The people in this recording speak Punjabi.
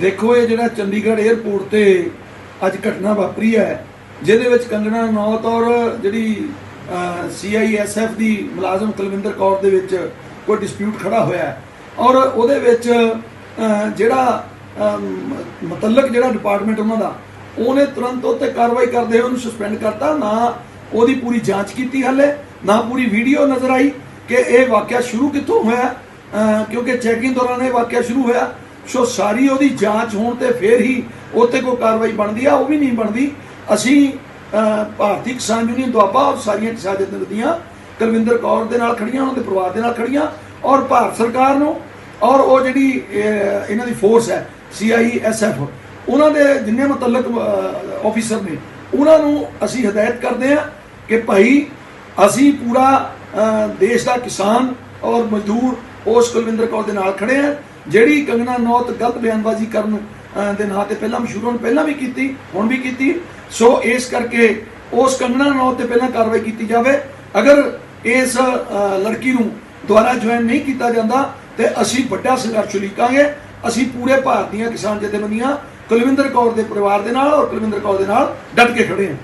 ਦੇਖੋ ਇਹ ਜਿਹੜਾ ਚੰਡੀਗੜ੍ਹ 에ਅਰਪੋਰਟ ਤੇ ਅੱਜ ਘਟਨਾ ਵਾਪਰੀ ਹੈ ਜਿਹਦੇ ਵਿੱਚ ਕੰਗਣਾ ਨੌਤ ਔਰ ਜਿਹੜੀ ਸੀਆਈਐਸਐਫ ਦੀ ਮੁਲਾਜ਼ਮ ਕੁਲਵਿੰਦਰ ਕੌਰ ਦੇ ਵਿੱਚ ਕੋਈ ਡਿਸਪਿਊਟ ਖੜਾ ਹੋਇਆ ਔਰ ਉਹਦੇ ਵਿੱਚ ਜਿਹੜਾ ਅਮ, ਮੁਤਲਕ ਜਿਹੜਾ ਡਿਪਾਰਟਮੈਂਟ ਉਹਨਾਂ ਦਾ ਉਹਨੇ ਤੁਰੰਤ ਉੱਤੇ ਕਾਰਵਾਈ ਕਰਦੇ ਹੋਏ ਉਹਨੂੰ ਸਸਪੈਂਡ ਕਰਤਾ। ਨਾ ਉਹਦੀ ਪੂਰੀ ਜਾਂਚ ਕੀਤੀ ਹਲੇ ਨਾ ਪੂਰੀ ਵੀਡੀਓ ਨਜ਼ਰ ਆਈ ਕਿ ਇਹ ਵਾਕਿਆ ਸ਼ੁਰੂ ਕਿੱਥੋਂ ਹੋਇਆ ਕਿਉਂਕਿ ਚੈਕਿੰਗ ਦੌਰਾਨ ਇਹ ਵਾਕਿਆ ਸ਼ੁਰੂ ਹੋਇਆ। ਸੋ ਸਾਰੀ ਉਹਦੀ ਜਾਂਚ ਹੋਣ ਤੇ ਫਿਰ ਹੀ ਉੱਤੇ ਕੋਈ ਕਾਰਵਾਈ ਬਣਦੀ ਆ, ਉਹ ਵੀ ਨਹੀਂ ਬਣਦੀ। ਅਸੀਂ ਭਾਰਤੀ ਕਿਸਾਨ ਯੂਨੀਅਨ ਦੁਆਬਾ ਔਰ ਸਾਰੀਆਂ ਕਿਸਾਨ ਜਥੇਬੰਦੀਆਂ ਕੁਲਵਿੰਦਰ ਕੌਰ ਦੇ ਨਾਲ ਖੜੀਆਂ, ਉਹਨਾਂ ਦੇ ਪਰਿਵਾਰ ਦੇ ਨਾਲ ਖੜੀਆਂ ਔਰ ਭਾਰਤ ਸਰਕਾਰ ਨੂੰ ਔਰ ਉਹ ਜਿਹੜੀ ਇਹਨਾਂ ਦੀ ਫੋਰਸ ਹੈ ਸੀਆਈਐਸਐਫ ਉਹਨਾਂ ਦੇ ਜਿੰਨੇ ਮੁਤਲਕ ਆਫੀਸਰ ਨੇ, ਉਹਨਾਂ ਨੂੰ ਅਸੀਂ ਹਦਾਇਤ ਕਰਦੇ ਹਾਂ ਕਿ ਭਾਈ ਅਸੀਂ ਪੂਰਾ ਦੇਸ਼ ਦਾ ਕਿਸਾਨ ਔਰ ਮਜ਼ਦੂਰ ਉਸ ਕੁਲਵਿੰਦਰ ਕੌਰ ਦੇ ਨਾਲ ਖੜੇ ਆ ਜਿਹੜੀ ਕੰਗਨਾ ਨੌਤ ਗਲਤ ਬਿਆਨਬਾਜ਼ੀ ਕਰਨ ਦੇ ਨਾਂ ਤੇ ਪਹਿਲਾਂ ਮਸ਼ਹੂਰ ਹੋਣ, ਪਹਿਲਾਂ ਵੀ ਕੀਤੀ, ਹੁਣ ਵੀ ਕੀਤੀ, ਸੋ ਇਸ ਕਰਕੇ ਉਸ ਕੰਗਨਾ ਨੌਤ ਤੇ ਪਹਿਲਾਂ ਕਾਰਵਾਈ ਕੀਤੀ ਜਾਵੇ। ਅਗਰ ਇਸ ਲੜਕੀ ਨੂੰ ਦੁਬਾਰਾ ਜੁਆਇਨ ਨਹੀਂ ਕੀਤਾ ਜਾਂਦਾ, ਤੇ ਅਸੀਂ ਵੱਡਾ ਸੰਘਰਸ਼ ਉਲੀਕਾਂਗੇ। ਅਸੀਂ ਪੂਰੇ ਭਾਰਤ ਦੀਆਂ ਕਿਸਾਨ ਜਥੇਬੰਦੀਆਂ ਕੁਲਵਿੰਦਰ ਕੌਰ ਦੇ ਪਰਿਵਾਰ ਦੇ ਨਾਲ ਔਰ ਕੁਲਵਿੰਦਰ ਕੌਰ ਦੇ ਨਾਲ ਡਟ ਕੇ ਖੜੇ ਹਾਂ।